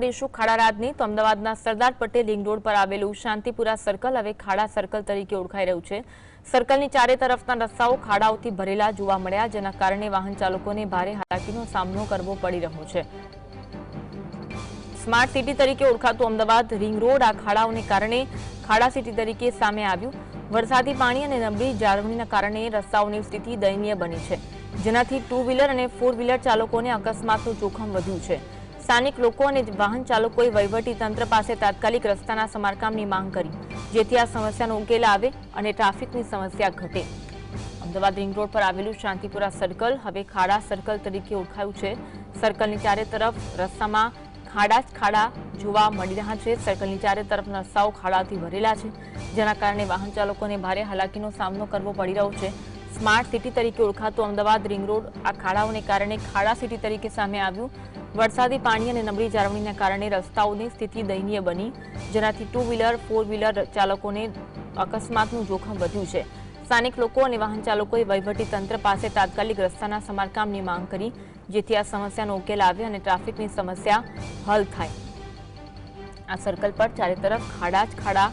કરીશું. ખાડા રાજની તો અમદાવાદના સરદાર પટેલ લિંગ રોડ પર આવેલું શાંતિપુરા સર્કલ હવે ખાડા સર્કલ તરીકે ઓળખાઈ રહ્યું છે. સર્કલની ચારે તરફના રસ્તાઓ ખાડાઓથી ભરેલા જોવા મળ્યા, જેના કારણે વાહન ચાલકોને ભારે હાલાકીનો સામનો કરવો પડી રહ્યો છે. સ્માર્ટ સિટી તરીકે ઓળખાતું અમદાવાદ રિંગ રોડ આ ખાડાઓને કારણે ખાડા સિટી તરીકે સામે આવ્યું. વરસાદી પાણી અને નબળી જાળવણીના કારણે રસ્તાઓની સ્થિતિ દયનીય બની છે. જેનાથી ટુ વ્હીલર અને ફોર વ્હીલર ચાલકોને અકસ્માતનું જોખમ વધ્યું છે. સ્થાનિક લોકો અને વાહન ચાલકોએ વહીવટી તંત્ર પાસે તાત્કાલિક રસ્તાના સમારકામની માંગ કરી, જેથી આ સમસ્યાનો ઉકેલ આવે અને ટ્રાફિકની સમસ્યા ઘટે. અમદાવાદ રિંગ રોડ પર આવેલું શાંતિપુરા સર્કલ હવે ખાડા સર્કલ તરીકે ઓળખાયું છે. સર્કલની ચારે તરફ રસ્તામાં ખાડા જ ખાડા જોવા મળી રહ્યા છે. સર્કલની ચારે તરફ રસ્તાઓ ખાડાથી ભરેલા છે, જેના કારણે વાહન ચાલકોને ભારે હાલાકીનો સામનો કરવો પડી રહ્યો છે. સ્માર્ટ સિટી તરીકે ઓળખાતું અમદાવાદ રિંગ રોડ આ ખાડાઓને કારણે ખાડા સિટી તરીકે સામે આવ્યું. વરસાદી પાણી અને નબળી જાળવણીના કારણે રસ્તાઓની સ્થિતિ દયનીય બની, જેનાથી ટુ વ્હીલર ફોર વ્હીલર ચાલકોને અકસ્માતનું જોખમ વધ્યું છે. સ્થાનિક લોકો અને વાહન ચાલકોએ તંત્ર પાસે તાત્કાલિક રસ્તાના સમારકામની માંગ કરી, જેથી આ સમસ્યાનો ઉકેલ આવે અને ટ્રાફિકની સમસ્યા હલ થાય. આ સર્કલ પર ચારે તરફ ખાડા જ ખાડા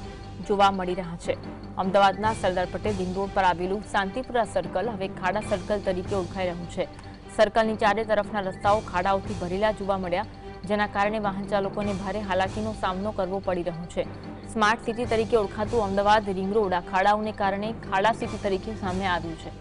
જોવા મળી રહ્યા છે. અમદાવાદના સરદાર પટેલ રોડ પર આવેલું શાંતિપુરા સર્કલ હવે ખાડા સર્કલ તરીકે ઓળખાઈ રહ્યું છે. સર્કલની ચારે તરફના રસ્તાઓ ખાડાઓથી ભરેલા જોવા મળ્યા, જેના કારણે વાહન ચાલકોને ભારે હાલાકીનો સામનો કરવો પડી રહ્યો છે. સ્માર્ટ સિટી તરીકે ઓળખાતું અમદાવાદ રિંગ રોડ આ ખાડાઓને કારણે ખાડા સિટી તરીકે સામે આવ્યું છે.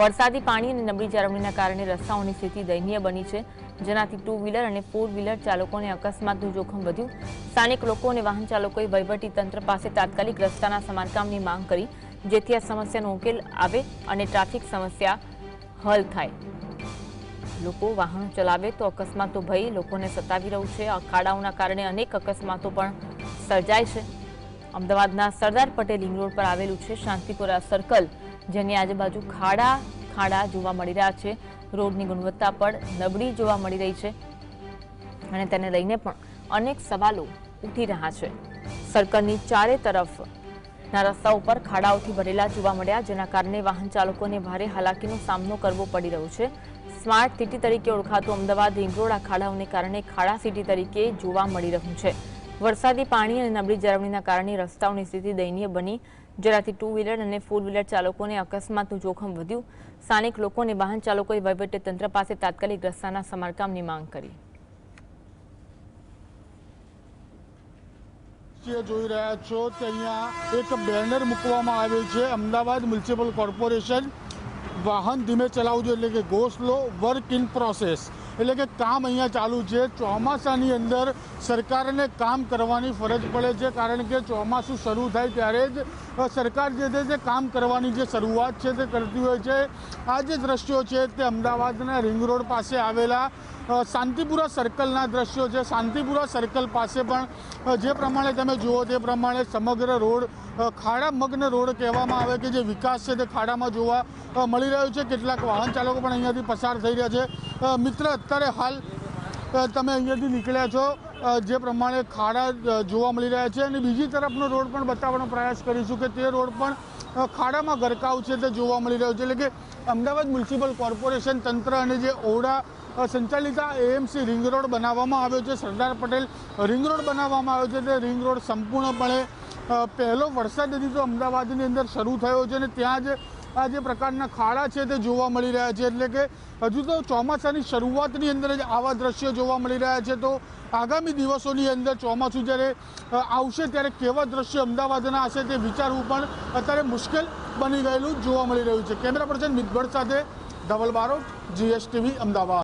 વરસાદી પાણી અને નબળી જાળવણીના કારણે રસ્તાઓની સ્થિતિ દયનીય બની છે. જેનાથી ટુ વ્હીલર અને ફોર વ્હીલર ચાલકોને અકસ્માતનું જોખમ વધ્યું. સ્થાનિક લોકો અને વાહન ચાલકોએ વહીવટી તંત્ર પાસે તાત્કાલિક રસ્તાના સમારકામની માંગ કરી, જેથી આ સમસ્યાનો ઉકેલ આવે અને ટ્રાફિક સમસ્યા હલ થાય. લોકો વાહનો ચલાવે તો અકસ્માતો ભય લોકોને સતાવી રહ્યું છે. અખાડાઓના કારણે અનેક અકસ્માતો પણ સર્જાય છે. અમદાવાદના સરદાર પટેલ રિંગ રોડ પર આવેલું છે શાંતિપુરા સર્કલ જેની આજુબાજુ ખાડા ખાડા જોવા મળી રહ્યા છે. રોડની ગુણવત્તા પણ નબળી જોવા મળી રહી છે અને તેને લઈને પણ અનેક સવાલો ઉઠી રહ્યા છે. સર્કલની ચારે તરફ ના રસ્તા ઉપર ખાડાઓથી ભરેલા જોવા મળ્યા, જેના કારણે વાહન ચાલકોને ભારે હાલાકીનો સામનો કરવો પડી રહ્યો છે. સ્માર્ટ સિટી તરીકે ઓળખાતું અમદાવાદ રિંગરોડ આ ખાડાઓને કારણે ખાડા સિટી તરીકે જોવા મળી રહ્યું છે. વરસાદી પાણી અને નબળી જાળવણીના કારણે રસ્તાઓની સ્થિતિ દયનીય બની જેનાથી ટુ વ્હીલર અને ફોર વ્હીલર ચાલકોને અકસ્માતનું જોખમ વધ્યું. સ્થાનિક લોકોને વાહન ચાલકોએ તંત્ર પાસે તાત્કાલિક રસ્તાના સમારકામની માંગ કરી. જોઈ રહ્યા છો કે અહીંયા એક બેનર મૂકવામાં આવેલ છે. અમદાવાદ મ્યુનિસિપલ કોર્પોરેશન વાહન ધીમે ચલાવવું જોઈએ એટલે કે go slow work in process. એટલે કે કામ અહીંયા ચાલુ છે. ચોમાસાની અંદર સરકારને કામ કરવાની ફરજ પડે છે, કારણ કે ચોમાસું શરૂ થાય ત્યારે જ સરકાર જે છે કામ કરવાની જે શરૂઆત છે તે કરતી હોય છે. આ જે દ્રશ્યો છે તે અમદાવાદના રિંગ રોડ પાસે આવેલા શાંતિપુરા સર્કલના દ્રશ્યો છે. શાંતિપુરા સર્કલ પાસે પણ જે પ્રમાણે તમે જુઓ તે પ્રમાણે સમગ્ર રોડ ખાડામગ્ન રોડ કહેવામાં આવે કે જે વિકાસ છે તે ખાડામાં જોવા મળી રહ્યો છે. કેટલાક વાહન ચાલકો પણ અહીંયાથી પસાર થઈ રહ્યા છે. મિત્ર, અત્યારે હાલ તમે અહીંયાથી નીકળ્યા છો. જે પ્રમાણે ખાડા જોવા મળી રહ્યા છે અને બીજી તરફનો રોડ પણ બતાવવાનો પ્રયાસ કરીશું કે તે રોડ પણ ખાડામાં ગરકાવ છે તે જોવા મળી રહ્યો છે. એટલે કે અમદાવાદ મ્યુનિસિપલ કોર્પોરેશન તંત્ર અને જે ઓરડા સંચાલિત આ એએમસી રિંગ રોડ બનાવવામાં આવ્યો છે, સરદાર પટેલ રિંગ રોડ બનાવવામાં આવ્યો છે. તે રિંગ રોડ સંપૂર્ણપણે પહેલો વરસાદ હજી તો અમદાવાદની અંદર શરૂ થયો છે અને ત્યાં જ આ જે પ્રકારના ખાડા છે તે જોવા મળી રહ્યા છે એટલે કે હજુ તો ચોમાસાની શરૂઆતની અંદર જ આવા દ્રશ્યો જોવા મળી રહ્યા છે. તો આગામી દિવસોની અંદર ચોમાસું જ્યારે આવશે ત્યારે કેવા દ્રશ્યો અમદાવાદના હશે તે વિચારવું પણ અત્યારે મુશ્કેલ બની ગયેલું જોવા મળી રહ્યું છે. કેમેરા પર્સન મિતભર સાથે ધવલ બારોટ, જીએસટીવી, અમદાવાદ.